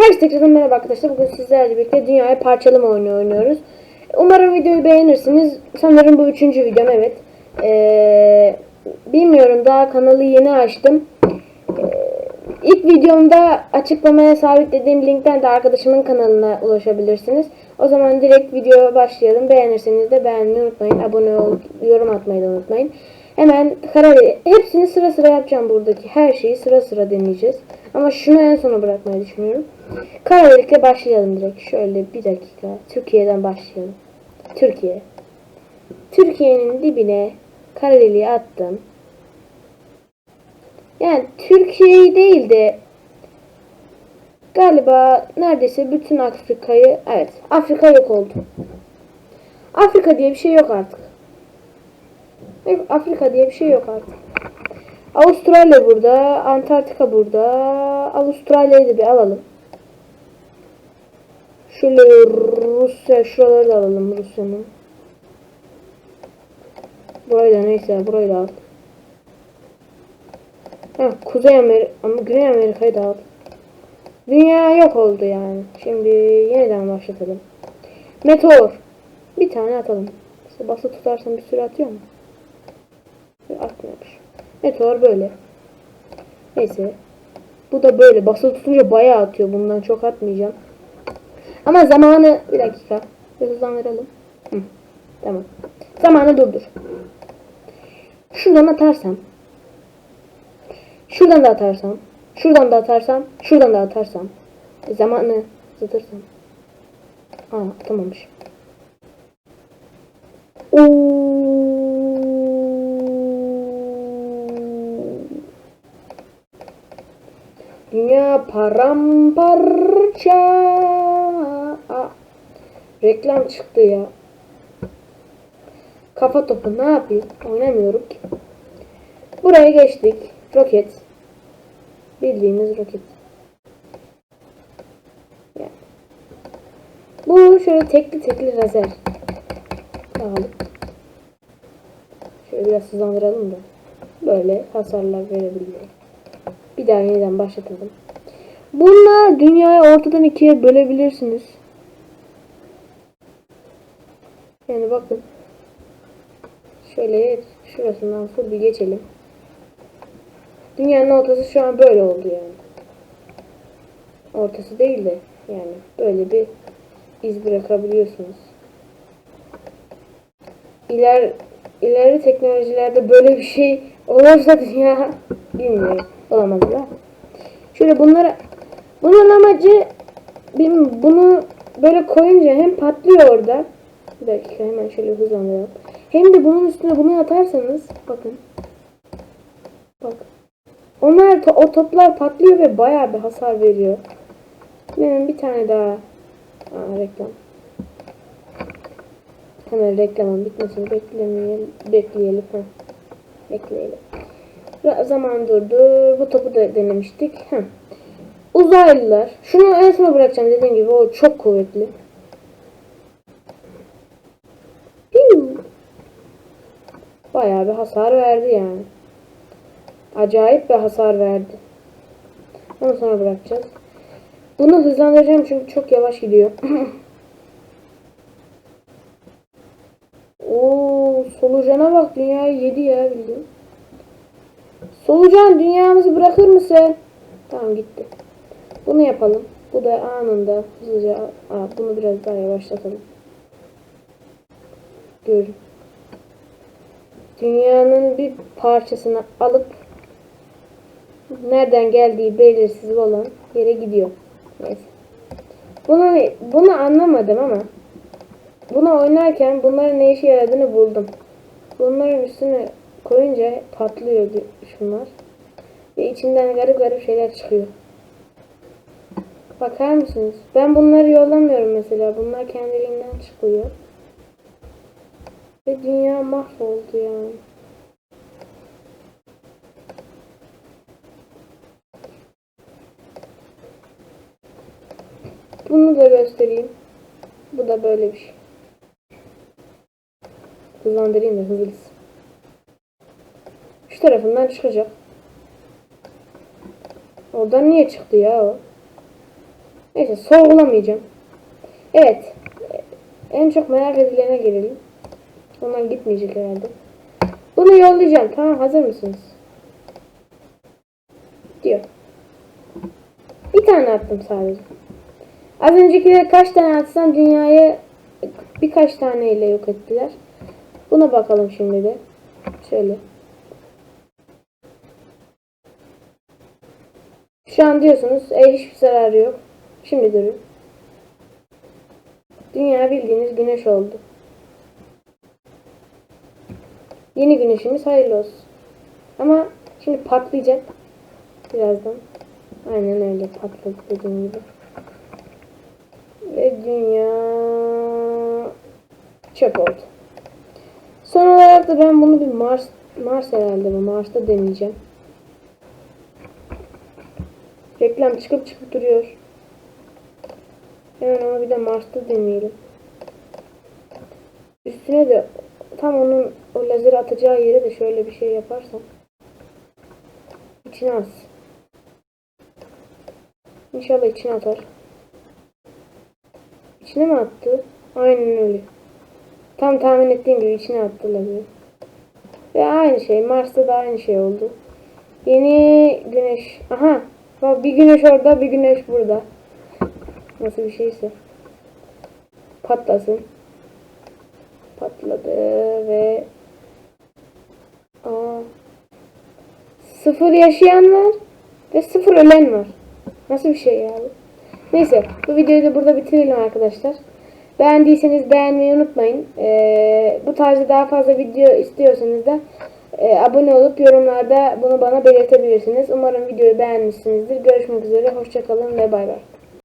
Herkese tekrardan merhaba arkadaşlar. Bugün sizlerle birlikte dünyaya parçalama oyunu oynuyoruz. Umarım videoyu beğenirsiniz. Sanırım bu üçüncü videom evet. Ee, bilmiyorum daha kanalı yeni açtım. Ee, ilk videomda açıklamaya sabitlediğim linkten de arkadaşımın kanalına ulaşabilirsiniz. O zaman direkt videoya başlayalım. Beğenirseniz de beğenmeyi unutmayın. Abone olup yorum atmayı da unutmayın. Hemen karar hepsini sıra sıra yapacağım buradaki her şeyi sıra sıra deneyeceğiz. Ama şunu en sona bırakmayı düşünüyorum. Karadelikle başlayalım direkt. Şöyle bir dakika. Türkiye'den başlayalım. Türkiye. Türkiye'nin dibine kara deliği attım. Yani Türkiye'yi değil de galiba neredeyse bütün Afrika'yı evet Afrika yok oldu. Afrika diye bir şey yok artık. Afrika diye bir şey yok artık. Avustralya burada, Antarktika burada. Avustralya'yı da bir alalım. Şöyle Rusya, şuraları da alalım Rusya'nın. Burayı da neyse, burayı da al. Ha, Kuzey Amerika, Güney Amerika'yı da al. Dünya yok oldu yani. Şimdi yeniden başlatalım. Meteor. Bir tane atalım. İşte bası tutarsan bir sürü atıyor mu? Atmıyormuş. Meteor böyle. Neyse. Bu da böyle. Basılı tutunca bayağı atıyor. Bundan çok atmayacağım. Ama zamanı... Bir dakika. Bir hızlandıralım. Hı. Tamam. Zamanı durdur. Şuradan atarsam. Şuradan da atarsam. Şuradan da atarsam. Şuradan da atarsam. E, zamanı uzatırsam. Aa atamamış. Oo. Dünya paramparça. Reklam çıktı ya. Kafa topu ne yapayım? Oynamıyorum ki. Buraya geçtik. Roket. Bildiğimiz roket. Bu şöyle tekli tekli lazer. Bakalım. Şöyle biraz hızlandıralım da. Böyle hasarlar verebiliyor. Bir daha yeniden başlatalım. Bununla dünyayı ortadan ikiye bölebilirsiniz. Yani bakın. Şöyle şurasından full bir geçelim. Dünyanın ortası şu an böyle oldu yani. Ortası değil de yani böyle bir iz bırakabiliyorsunuz. İler, ileri teknolojilerde böyle bir şey olursa dünya bilmiyorum. Olamaz da. Şöyle bunlara bunun amacı bunu böyle koyunca hem patlıyor orada. Bir dakika hemen şöyle hızlandıralım. Hem de bunun üstüne bunu atarsanız bakın. Bak. Onlar o toplar patlıyor ve bayağı bir hasar veriyor. Hemen bir tane daha. Aa, reklam. Hemen reklamın bitmesini beklemeyelim. Bekleyelim. Bekleyelim. Ve zaman durdu. Bu topu da denemiştik. Heh. Uzaylılar. Şunu en sona bırakacağım dediğim gibi o çok kuvvetli. Bayağı bir hasar verdi yani. Acayip bir hasar verdi. Onu sonra bırakacağız. Bunu hızlandıracağım çünkü çok yavaş gidiyor. Oo, solucana bak dünyayı yedi ya bildiğin. Solucan dünyamızı bırakır mısın? Tamam gitti. Bunu yapalım. Bu da anında hızlıca Aa, bunu biraz daha yavaşlatalım. Görün. Dünyanın bir parçasını alıp nereden geldiği belirsiz olan yere gidiyor. Neyse. Bunu, bunu anlamadım ama bunu oynarken bunların ne işe yaradığını buldum. Bunların üstüne koyunca patlıyor şunlar. Ve içinden garip garip şeyler çıkıyor. Bakar mısınız? Ben bunları yollamıyorum mesela. Bunlar kendiliğinden çıkıyor. Ve dünya mahvoldu yani. Bunu da göstereyim. Bu da böyle bir şey. Hızlandırayım da hızlısı. Tarafından çıkacak. Oradan niye çıktı ya o? Neyse sorgulamayacağım. Evet. En çok merak edilene gelelim. Onlar gitmeyecek herhalde. Bunu yollayacağım. Tamam hazır mısınız? Diyor. Bir tane attım sadece. Az öncekileri kaç tane atsam dünyayı birkaç taneyle yok ettiler. Buna bakalım şimdi de. Şöyle. An diyorsunuz e, hiçbir zararı yok. Şimdi durun. Dünya bildiğiniz güneş oldu. Yeni güneşimiz hayırlı olsun. Ama şimdi patlayacak. Birazdan. Aynen öyle patladı dediğim gibi. Ve dünya çöp oldu. Son olarak da ben bunu bir Mars Mars herhalde bu Mars'ta deneyeceğim. Reklam çıkıp çıkıp duruyor. Hemen ama bir de Mars'ta deneyelim. Üstüne de tam onun o lazer atacağı yere de şöyle bir şey yaparsam. İçine az. İnşallah içine atar. İçine mi attı? Aynen öyle. Tam tahmin ettiğim gibi içine attı lazeri. Ve aynı şey. Mars'ta da aynı şey oldu. Yeni güneş. Aha. Bak bir güneş orada bir güneş burada. Nasıl bir şeyse. Patlasın. Patladı ve Aa. Sıfır yaşayan var ve sıfır ölen var. Nasıl bir şey ya? Neyse bu videoyu da burada bitirelim arkadaşlar. Beğendiyseniz beğenmeyi unutmayın. Ee, bu tarzda daha fazla video istiyorsanız da e, abone olup yorumlarda bunu bana belirtebilirsiniz. Umarım videoyu beğenmişsinizdir. Görüşmek üzere. Hoşçakalın ve bay bay.